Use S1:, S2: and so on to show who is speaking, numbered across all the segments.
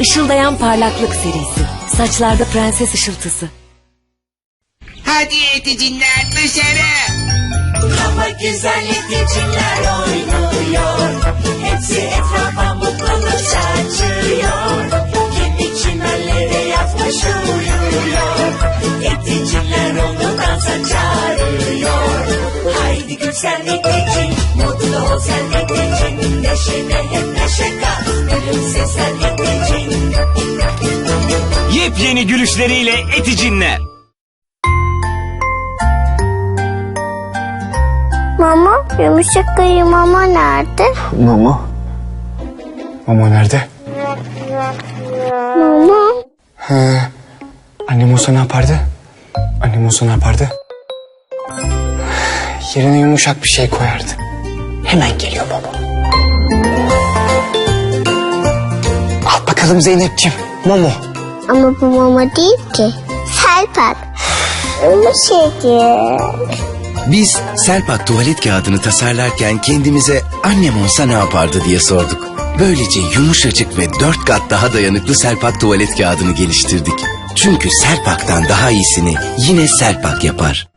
S1: yeni ışıldayan parlaklık serisi. Saçlarda prenses ışıltısı.
S2: Hadi eticinler dışarı.
S3: Hava güzel yeticiler oynuyor Hepsi etrafa mutluluk saçıyor Kendi çimenlere yatmış uyuyor Yeticiler onu dansa çağırıyor Haydi gül sen yeticin Mutlu ol sen yeticin Neşene hep neşe kat Gülümse sen yeticin
S4: Yepyeni gülüşleriyle eticinler.
S5: Mama, yumuşak ayı mama nerede?
S6: Mama. Mama nerede?
S5: Mama.
S6: He. Annem olsa ne yapardı? Annem olsa ne yapardı? Yerine yumuşak bir şey koyardı. Hemen geliyor baba. Bakalım Zeynep'ciğim. Momo.
S5: Ama bu mama değil ki. Selpak. Yumuşacık.
S7: Biz Selpak tuvalet kağıdını tasarlarken kendimize annem olsa ne yapardı diye sorduk. Böylece yumuşacık ve dört kat daha dayanıklı Selpak tuvalet kağıdını geliştirdik. Çünkü Selpak'tan daha iyisini yine Selpak yapar.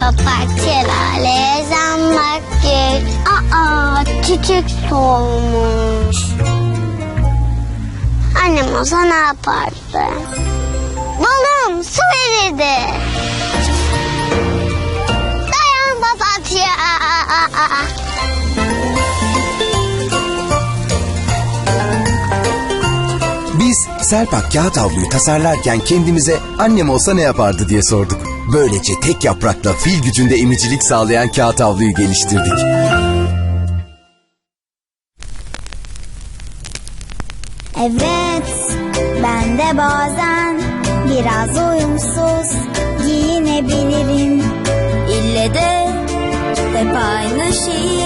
S5: Papatyalarla zammak geç. Aa, çiçek solmuş. Annem olsa ne yapardı? Balım su verirdi. Dayan papatya.
S7: Biz Selpak kağıt havluyu tasarlarken kendimize annem olsa ne yapardı diye sorduk. Böylece tek yaprakla fil gücünde emicilik sağlayan kağıt havluyu geliştirdik.
S8: Evet, ben de bazen biraz uyumsuz giyinebilirim. İlle de hep aynı şeyi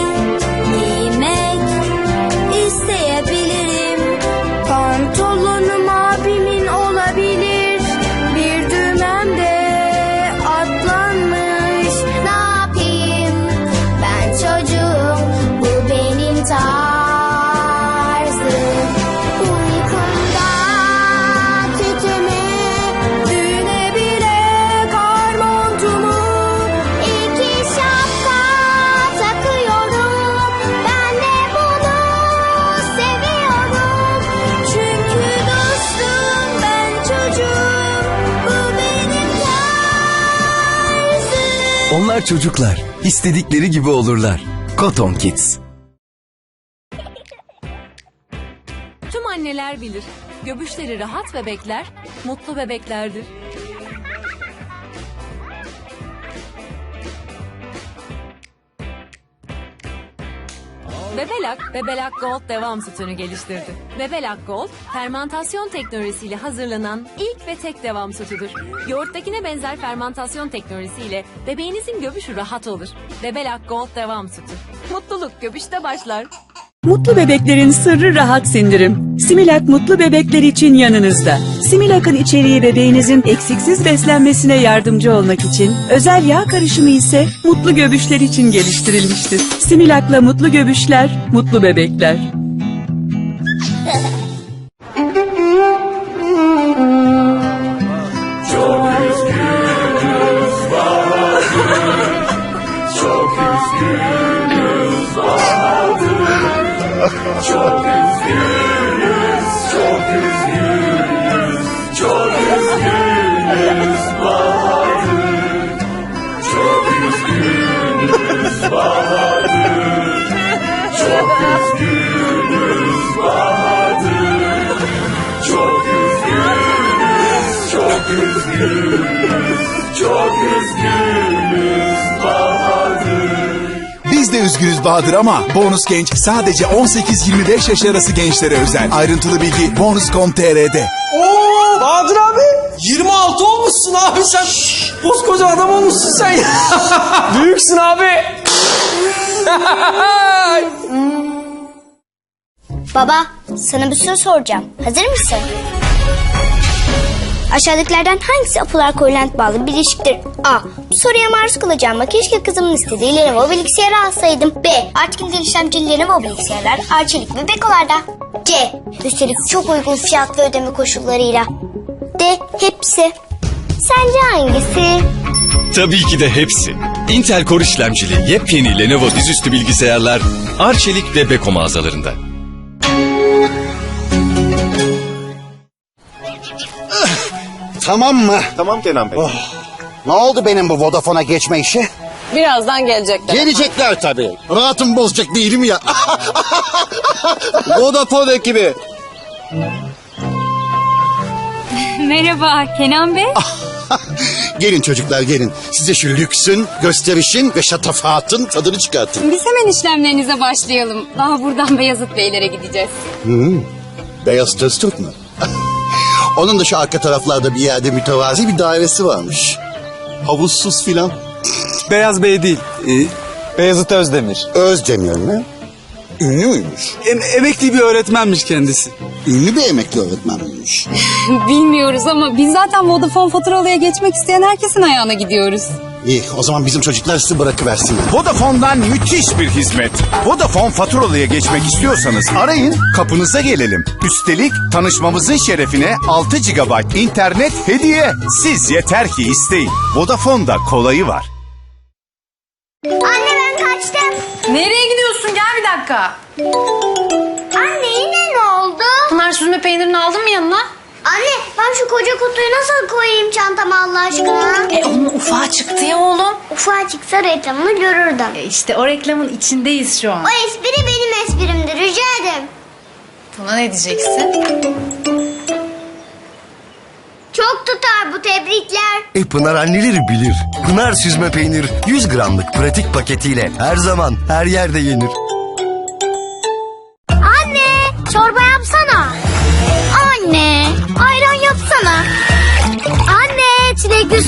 S7: Onlar çocuklar, istedikleri gibi olurlar. Cotton Kids.
S1: Tüm anneler bilir. Göbüşleri rahat bebekler, mutlu bebeklerdir. Bebelak, Bebelak Gold devam sütünü geliştirdi. Bebelak Gold, fermantasyon teknolojisiyle hazırlanan ilk ve tek devam sütüdür. Yoğurttakine benzer fermantasyon teknolojisiyle bebeğinizin göbüşü rahat olur. Bebelak Gold devam sütü. Mutluluk göbüşte başlar.
S9: Mutlu bebeklerin sırrı rahat sindirim. Similak mutlu bebekler için yanınızda. Similak'ın içeriği bebeğinizin eksiksiz beslenmesine yardımcı olmak için, özel yağ karışımı ise mutlu göbüşler için geliştirilmiştir. Similak'la mutlu göbüşler, mutlu bebekler.
S10: Biz de üzgünüz Bahadır ama Bonus Genç sadece 18-25 yaş arası gençlere özel. Ayrıntılı bilgi bonus.com.tr'de.
S11: Oo Bahadır abi 26 olmuşsun abi sen. Koskoca adam olmuşsun sen ya. Büyüksün abi.
S5: Baba, sana bir soru soracağım. Hazır mısın? Aşağıdakilerden hangisi Apple Arcoilant bağlı bileşiktir? A. Bu soruya maruz kalacağım ama keşke kızımın istediği Lenovo bilgisayarı alsaydım. B. Article işlemcili Lenovo bilgisayarlar Arçelik ve Beko'larda. C. Üstelik çok uygun fiyat ve ödeme koşullarıyla. D. Hepsi. Sence hangisi?
S12: Tabii ki de hepsi. Intel Core işlemcili yepyeni Lenovo dizüstü bilgisayarlar Arçelik ve Beko mağazalarında.
S13: Tamam mı?
S14: Tamam Kenan Bey.
S13: Ne oldu benim bu Vodafone'a geçme işi?
S15: Birazdan gelecekler.
S13: Gelecekler tabii. Rahatım bozacak değilim ya.
S14: Vodafone ekibi.
S8: Merhaba Kenan Bey.
S13: gelin çocuklar gelin. Size şu lüksün, gösterişin ve şatafatın tadını çıkartın.
S8: Biz hemen işlemlerinize başlayalım. Daha buradan Beyazıt Beylere gideceğiz.
S13: Hmm. Beyaz töz Türk mü? Onun da şu arka taraflarda bir yerde mütevazi bir dairesi varmış. Havuzsuz filan.
S6: Beyaz Bey değil. e, Beyazıt Özdemir.
S13: Özdemir mi? Ünlü müymüş?
S6: Em- emekli bir öğretmenmiş kendisi.
S13: Ünlü bir emekli öğretmen miymiş?
S8: Bilmiyoruz ama biz zaten Vodafone faturalıya geçmek isteyen herkesin ayağına gidiyoruz.
S13: İyi o zaman bizim çocuklar sizi bırakıversin.
S10: Vodafone'dan müthiş bir hizmet. Vodafone faturalıya geçmek istiyorsanız arayın kapınıza gelelim. Üstelik tanışmamızın şerefine 6 GB internet hediye. Siz yeter ki isteyin. Vodafone'da kolayı var.
S5: Anne ben kaçtım.
S15: Nereye gidiyorsun? Gel bir dakika.
S5: Anne yine ne oldu?
S15: Pınar süzme peynirini aldın mı yanına?
S5: Anne ben şu koca kutuyu nasıl koyayım çantama Allah aşkına?
S15: E onun ufağı çıktı ya oğlum.
S5: Ufağa çıksa reklamını görürdüm.
S15: E işte o reklamın içindeyiz şu an.
S5: O espri benim esprimdir rica ederim.
S15: Buna ne diyeceksin?
S5: Çok tutar bu tebrikler.
S14: E Pınar anneleri bilir. Pınar süzme peynir 100 gramlık pratik paketiyle her zaman her yerde yenir.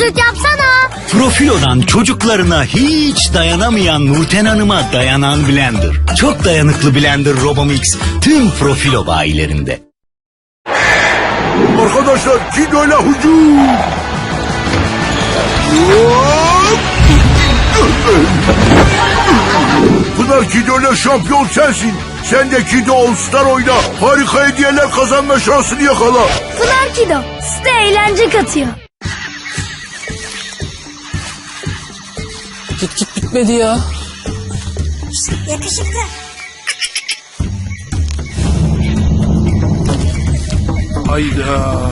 S5: Süt yapsana.
S4: Profilo'dan çocuklarına hiç dayanamayan Nurten Hanım'a dayanan blender. Çok dayanıklı blender Robomix tüm Profilo bayilerinde.
S10: Arkadaşlar kiloyla hücum. Pınar kiloyla şampiyon sensin. Sen de Kido All Star oyna. Harika hediyeler kazanma şansını yakala.
S5: Pınar Kido size eğlence katıyor.
S11: Git git bitmedi ya.
S5: Yakışıklı.
S11: Hayda.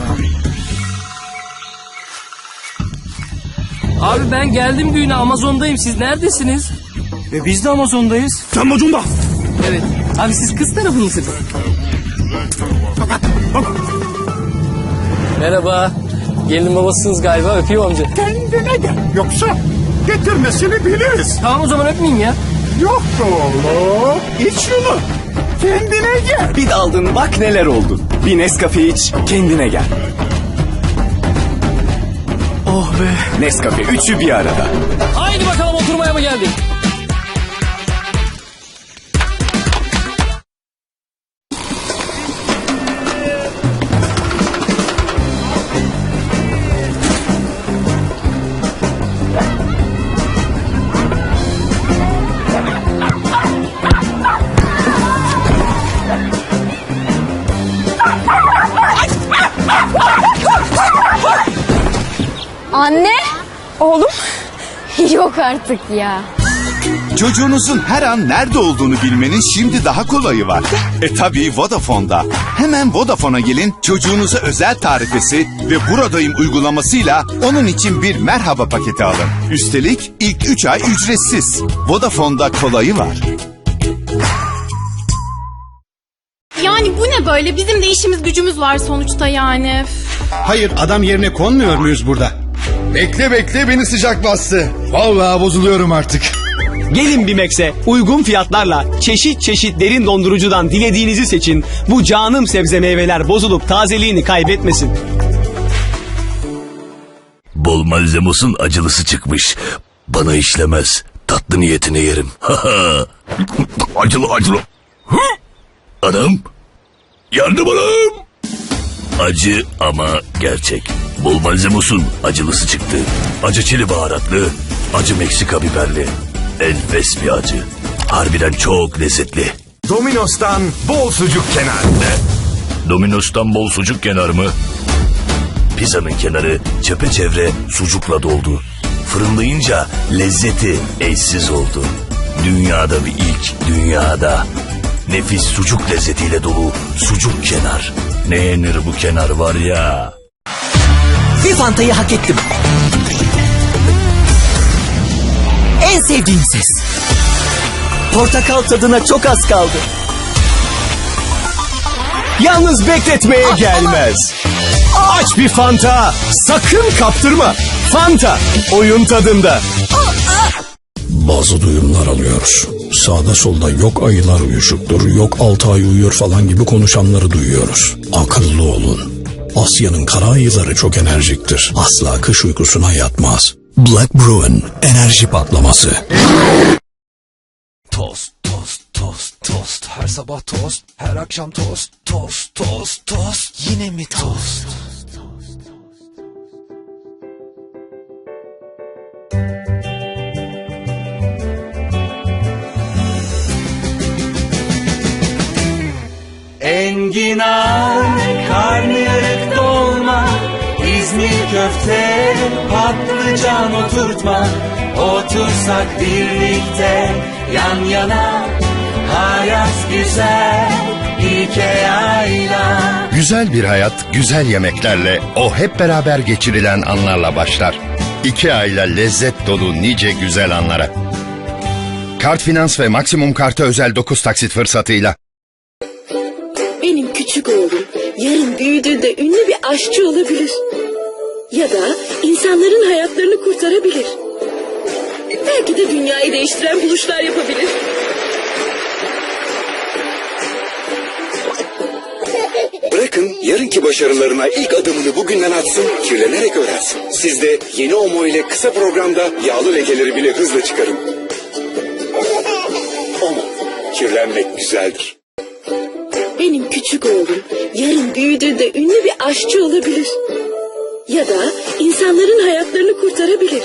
S11: Abi ben geldim düğüne Amazon'dayım. Siz neredesiniz?
S6: Ve biz de Amazon'dayız.
S10: Sen Amazon'da.
S11: Evet. Abi siz kız tarafı mısınız? Merhaba. Gelin babasısınız galiba. Öpeyim amca.
S10: Kendine gel. Yoksa getirmesini biliriz.
S11: Tamam o zaman öpmeyeyim ya.
S10: Yok be oğlum. İç şunu. Kendine gel.
S12: Bir daldın bak neler oldu. Bir Nescafe iç kendine gel.
S6: Oh be.
S12: Nescafe üçü bir arada.
S11: Haydi bakalım oturmaya mı geldik?
S8: Yok artık ya.
S10: Çocuğunuzun her an nerede olduğunu bilmenin şimdi daha kolayı var. E tabi Vodafone'da. Hemen Vodafone'a gelin çocuğunuza özel tarifesi ve buradayım uygulamasıyla onun için bir merhaba paketi alın. Üstelik ilk 3 ay ücretsiz. Vodafone'da kolayı var.
S15: Yani bu ne böyle? Bizim de işimiz gücümüz var sonuçta yani.
S13: Hayır adam yerine konmuyor muyuz burada?
S14: Bekle bekle beni sıcak bastı. Vallahi bozuluyorum artık.
S11: Gelin Bimex'e uygun fiyatlarla çeşit çeşit derin dondurucudan dilediğinizi seçin. Bu canım sebze meyveler bozulup tazeliğini kaybetmesin.
S4: Bol malzemosun acılısı çıkmış. Bana işlemez. Tatlı niyetine yerim. acılı acılı. Hı? Anam. Yardım anam. Acı ama gerçek. Bol malzemosun acılısı çıktı. Acı çili baharatlı. Acı Meksika biberli. Enfes bir acı. Harbiden çok lezzetli.
S16: Domino's'tan bol sucuk kenar.
S4: Domino's'tan bol sucuk kenar mı? Pizzanın kenarı çepeçevre sucukla doldu. Fırınlayınca lezzeti eşsiz oldu. Dünyada bir ilk, dünyada. Nefis sucuk lezzetiyle dolu sucuk kenar. Ne yenir bu kenar var ya.
S17: Fifanta'yı hak ettim. En sevdiğim ses. Portakal tadına çok az kaldı.
S11: Yalnız bekletmeye gelmez. Aç bir Fanta. Sakın kaptırma. Fanta. Oyun tadında.
S18: Bazı duyumlar alıyoruz. Sağda solda yok ayılar uyuşuktur, yok altı ay uyuyor falan gibi konuşanları duyuyoruz. Akıllı olun. Asya'nın kara ayıları çok enerjiktir. Asla kış uykusuna yatmaz. Black Bruin enerji patlaması.
S12: Tost, tost, tost, tost. Her sabah tost, her akşam tost, tost, tost, tost. Yine mi tost?
S3: Enginar, karnıyarık dolma, İzmir köfte, patlıcan oturtma. Otursak birlikte yan yana, hayat güzel.
S14: Güzel bir hayat, güzel yemeklerle, o hep beraber geçirilen anlarla başlar. İki ile lezzet dolu nice güzel anlara. Kart Finans ve Maksimum Kart'a özel 9 taksit fırsatıyla.
S19: Benim küçük oğlum yarın büyüdüğünde ünlü bir aşçı olabilir. Ya da insanların hayatlarını kurtarabilir. Belki de dünyayı değiştiren buluşlar yapabilir.
S20: Bırakın yarınki başarılarına ilk adımını bugünden atsın, kirlenerek öğrensin. Siz de yeni Omo ile kısa programda yağlı lekeleri bile hızla çıkarın. Omo, kirlenmek güzeldir.
S19: Benim küçük oğlum yarın büyüdüğünde ünlü bir aşçı olabilir. Ya da insanların hayatlarını kurtarabilir.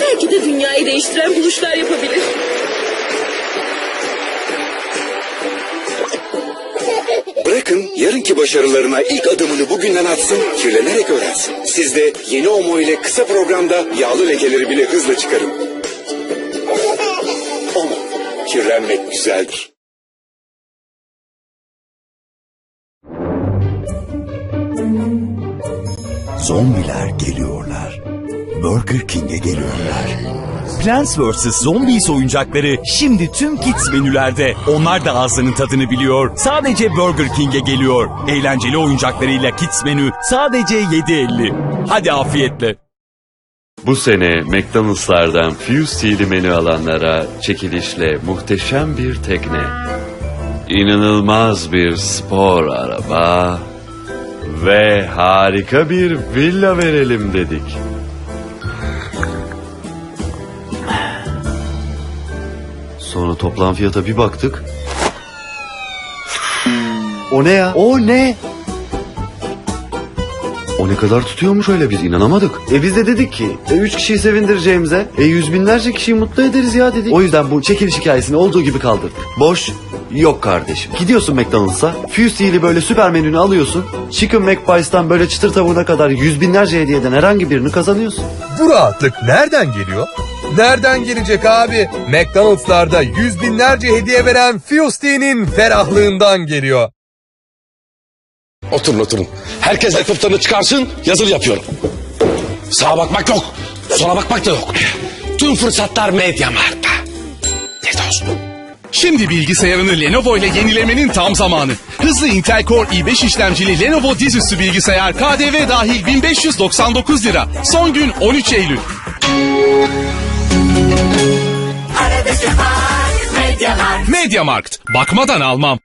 S19: Belki de dünyayı değiştiren buluşlar yapabilir.
S20: Bırakın yarınki başarılarına ilk adımını bugünden atsın, kirlenerek öğrensin. Siz de yeni Omo ile kısa programda yağlı lekeleri bile hızla çıkarın. Omo, kirlenmek güzeldir.
S21: Zombiler geliyorlar. Burger King'e geliyorlar. Plants vs. Zombies oyuncakları şimdi tüm Kids menülerde. Onlar da ağzının tadını biliyor. Sadece Burger King'e geliyor. Eğlenceli oyuncaklarıyla Kids menü sadece 7.50. Hadi afiyetle.
S22: Bu sene McDonald'slardan Fuse'li menü alanlara çekilişle muhteşem bir tekne, inanılmaz bir spor araba ve harika bir villa verelim dedik. Sonra toplam fiyata bir baktık. O ne ya? O ne? O ne kadar tutuyormuş öyle biz inanamadık. E biz de dedik ki e, üç kişiyi sevindireceğimize e yüz binlerce kişiyi mutlu ederiz ya dedik. O yüzden bu çekiliş hikayesini olduğu gibi kaldırdık. Boş yok kardeşim. Gidiyorsun McDonald's'a Fusy'li böyle süper menünü alıyorsun. Chicken McPies'tan böyle çıtır tavuğuna kadar yüz binlerce hediyeden herhangi birini kazanıyorsun.
S23: Bu rahatlık nereden geliyor? Nereden gelecek abi? McDonald's'larda yüz binlerce hediye veren Fusti'nin ferahlığından geliyor.
S24: Oturun oturun. Herkes laptoplarını çıkarsın yazılı yapıyorum. Sağa bakmak yok. Sola bakmak da yok. Tüm fırsatlar Mediamarkt'ta. Ne dostum?
S25: Şimdi bilgisayarını Lenovo ile yenilemenin tam zamanı. Hızlı Intel Core i5 işlemcili Lenovo dizüstü bilgisayar KDV dahil 1599 lira. Son gün 13 Eylül.
S3: Mediamarkt.
S25: Mediamarkt. Bakmadan almam.